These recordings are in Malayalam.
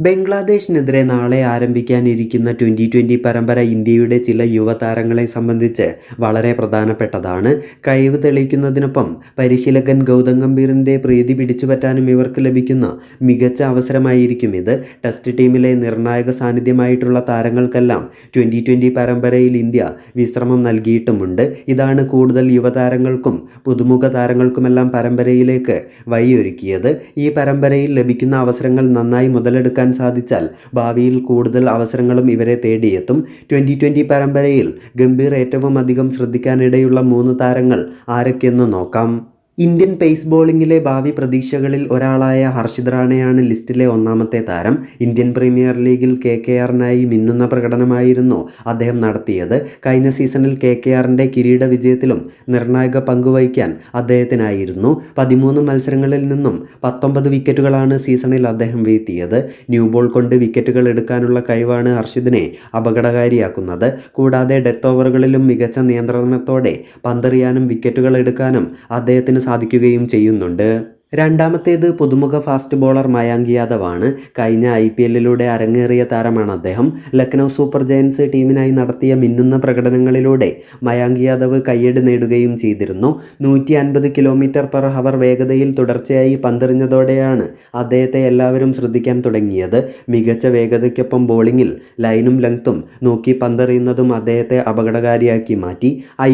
ബംഗ്ലാദേശിനെതിരെ നാളെ ആരംഭിക്കാനിരിക്കുന്ന ട്വന്റി ട്വന്റി പരമ്പര ഇന്ത്യയുടെ ചില യുവതാരങ്ങളെ സംബന്ധിച്ച് വളരെ പ്രധാനപ്പെട്ടതാണ്. കഴിവ് തെളിയിക്കുന്നതിനൊപ്പം പരിശീലകൻ ഗൗതം ഗംഭീറിന്റെ പ്രീതി പിടിച്ചുപറ്റാനും ഇവർക്ക് ലഭിക്കുന്ന മികച്ച അവസരമായിരിക്കും ഇത്. ടെസ്റ്റ് ടീമിലെ നിർണായക സാന്നിധ്യമായിട്ടുള്ള താരങ്ങൾക്കെല്ലാം ട്വന്റി ട്വന്റി പരമ്പരയിൽ ഇന്ത്യ വിശ്രമം നൽകിയിട്ടുമുണ്ട്. ഇതാണ് കൂടുതൽ യുവതാരങ്ങൾക്കും പുതുമുഖ താരങ്ങൾക്കുമെല്ലാം പരമ്പരയിലേക്ക് വഴിയൊരുക്കിയത്. ഈ പരമ്പരയിൽ ലഭിക്കുന്ന അവസരങ്ങൾ നന്നായി മുതലെടുക്കാൻ സാധിച്ചാൽ ഭാവിയിൽ കൂടുതൽ അവസരങ്ങളും ഇവരെ തേടിയെത്തും. ട്വന്റി ട്വന്റി പരമ്പരയിൽ ഗംഭീർ ഏറ്റവും അധികം ശ്രദ്ധിക്കാനിടയുള്ള മൂന്ന് താരങ്ങൾ ആരൊക്കെയെന്ന് നോക്കാം. ഇന്ത്യൻ പേസ് ബോളിങ്ങിലെ ഭാവി പ്രതീക്ഷകളിൽ ഒരാളായ ഹർഷിത് റാണയാണ് ലിസ്റ്റിലെ ഒന്നാമത്തെ താരം. ഇന്ത്യൻ പ്രീമിയർ ലീഗിൽ കെ കെ ആറിനായി മിന്നുന്ന പ്രകടനമായിരുന്നു അദ്ദേഹം നടത്തിയത്. കഴിഞ്ഞ സീസണിൽ കെ കെ ആറിന്റെ കിരീട വിജയത്തിലും നിർണായക പങ്കുവഹിക്കാൻ അദ്ദേഹത്തിനായിരുന്നു. പതിമൂന്ന് മത്സരങ്ങളിൽ നിന്നും പത്തൊമ്പത് വിക്കറ്റുകളാണ് സീസണിൽ അദ്ദേഹം വീഴ്ത്തിയത്. ന്യൂ ബോൾ കൊണ്ട് വിക്കറ്റുകൾ എടുക്കാനുള്ള കഴിവാണ് ഹർഷിദിനെ അപകടകാരിയാക്കുന്നത്. കൂടാതെ ഡെത്ത് ഓവറുകളിലും മികച്ച നിയന്ത്രണത്തോടെ പന്തെറിയാനും വിക്കറ്റുകൾ എടുക്കാനും അദ്ദേഹത്തിന് സാധിക്കുകയും ചെയ്യുന്നുണ്ട്. രണ്ടാമത്തേത് പുതുമുഖ ഫാസ്റ്റ് ബോളർ മയാങ്ക് യാദവ് ആണ് കഴിഞ്ഞ ഐ പി എല്ലിലൂടെ അരങ്ങേറിയ താരമാണ് അദ്ദേഹം. ലക്നൗ സൂപ്പർ ജയൻസ് ടീമിനായി നടത്തിയ മിന്നുന്ന പ്രകടനങ്ങളിലൂടെ മയാങ്ക് യാദവ് കയ്യടി നേടുകയും ചെയ്തിരുന്നു. നൂറ്റി അൻപത് കിലോമീറ്റർ പെർ ഹവർ വേഗതയിൽ തുടർച്ചയായി പന്തെറിഞ്ഞതോടെയാണ് അദ്ദേഹത്തെ എല്ലാവരും ശ്രദ്ധിക്കാൻ തുടങ്ങിയത്. മികച്ച വേഗതയ്ക്കൊപ്പം ബോളിങ്ങിൽ ലൈനും ലെങ്ത്തും നോക്കി പന്തെറിയുന്നതും അദ്ദേഹത്തെ അപകടകാരിയാക്കി മാറ്റി. ഐ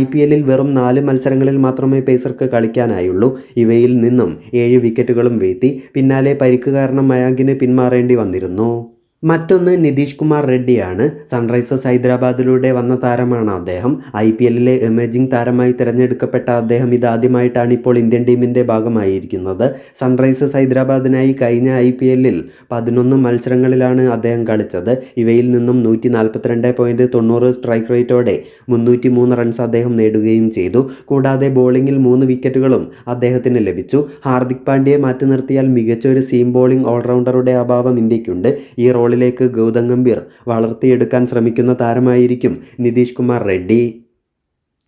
വെറും നാല് മത്സരങ്ങളിൽ മാത്രമേ പേസർക്ക് കളിക്കാനായുള്ളൂ. ഇവയിൽ നിന്നും ഏഴ് വിക്കറ്റുകളും വീഴ്ത്തി പിന്നാലെ പരിക്ക് കാരണം മയാങ്കിന് പിന്മാറേണ്ടി വന്നിരുന്നു. മറ്റൊന്ന് നിതീഷ് കുമാർ റെഡ്ഡിയാണ്. സൺറൈസേഴ്സ് ഹൈദരാബാദിലൂടെ വന്ന താരമാണ് അദ്ദേഹം. ഐ പി എല്ലിലെ എമേജിംഗ് താരമായി തിരഞ്ഞെടുക്കപ്പെട്ട അദ്ദേഹം ഇതാദ്യമായിട്ടാണ് ഇപ്പോൾ ഇന്ത്യൻ ടീമിന്റെ ഭാഗമായിരിക്കുന്നത്. സൺറൈസേഴ്സ് ഹൈദരാബാദിനായി കഴിഞ്ഞ ഐ പി എല്ലിൽ പതിനൊന്ന് മത്സരങ്ങളിലാണ് അദ്ദേഹം കളിച്ചത്. ഇവയിൽ നിന്നും നൂറ്റി നാൽപ്പത്തിരണ്ട് പോയിന്റ് തൊണ്ണൂറ് സ്ട്രൈക്ക് റേറ്റോടെ മുന്നൂറ്റി മൂന്ന് റൺസ് അദ്ദേഹം നേടുകയും ചെയ്തു. കൂടാതെ ബോളിങ്ങിൽ മൂന്ന് വിക്കറ്റുകളും അദ്ദേഹത്തിന് ലഭിച്ചു. ഹാർദിക് പാണ്ഡ്യയെ മാറ്റി നിർത്തിയാൽ മികച്ച ഒരു സീം ബോളിംഗ് ഓൾറൗണ്ടറുടെ അഭാവം ഇന്ത്യക്കുണ്ട്. ഈ റോളിലേക്ക് ഗൗതം ഗംഭീർ വളർത്തിയെടുക്കാൻ ശ്രമിക്കുന്ന താരമായിരിക്കും നിതീഷ് കുമാർ റെഡ്ഡി.